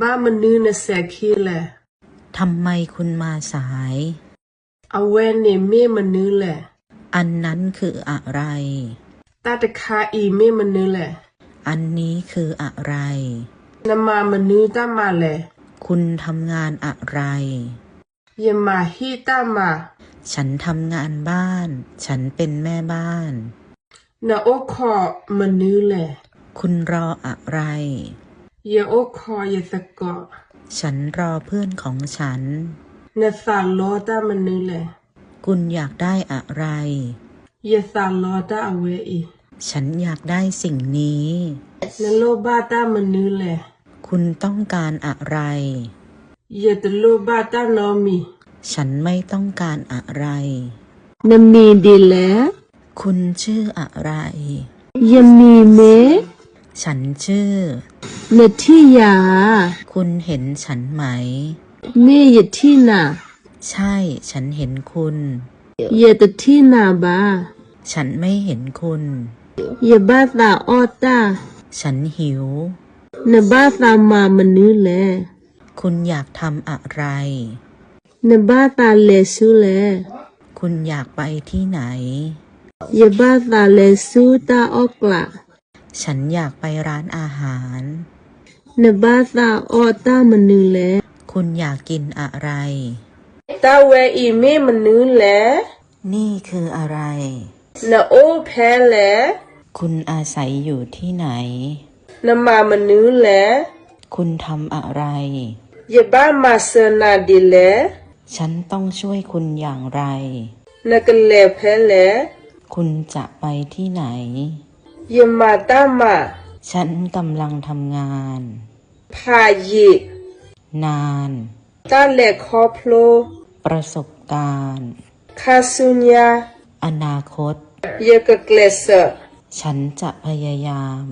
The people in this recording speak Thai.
บ้ามันนื้อนะแสคีแหละ ทำไมคุณมาสาย เอาแวนเนเม่มันนื้อแหละ อันนั้นคืออะไร ตาตะคาอีเม่มันนื้อแหละ อันนี้คืออะไรนามามันนื้อตามาแหละ คุณทำงานอะไรยามาฮีตามา ฉันทำงานบ้าน ฉันเป็นแม่บ้านนาโอคอมันนื้อแหละ คุณรออะไร ยาโอคอยาสะกอฉันรอเพื่อนของฉันนาซาโลตามันนื้อแหละคุณอยากได้อะไรยาซาโลตาเอาไว้อีฉันอยากได้สิ่งนี้นาโลบาตามันนื้อแหละคุณต้องการอะไรยาตะโลบาตานอมี ฉันไม่ต้องการอะไรนามีดีแลคุณชื่ออะไรยามีเม ฉันชื่อ นาที่ยา คุณเห็นฉันไหมเมยที่นาใช่ ฉันเห็นคุณยาตะที่นาบาฉันไม่เห็นคุณยาบาตาออตาฉันหิวนาบาตามามันนื้อแลคุณอยากทำอะไรนาบาตาเลซูแลคุณอยากไปที่ไหนยาบาตาเลซูตาออกละฉันอยากไปร้านอาหาร นาบาตาออตามันนื้อแลคุณอยากกินอะไรตาเวอีเมมันนื้อแลนี่คืออะไรนาโอแพ้แลคุณอาศัยอยู่ที่ไหนนามามันนื้อแลคุณทำอะไรยาบ้ามาเซนาดีแลฉันต้องช่วยคุณอย่างไรนากเลแพ้แลคุณจะไปที่ไหนยามาตามา ฉันกำลังทำงาน พายินานตาเลคอพโลประสบการณ์คาซุญญาอนาคตยากะเกลเซฉันจะพยายาม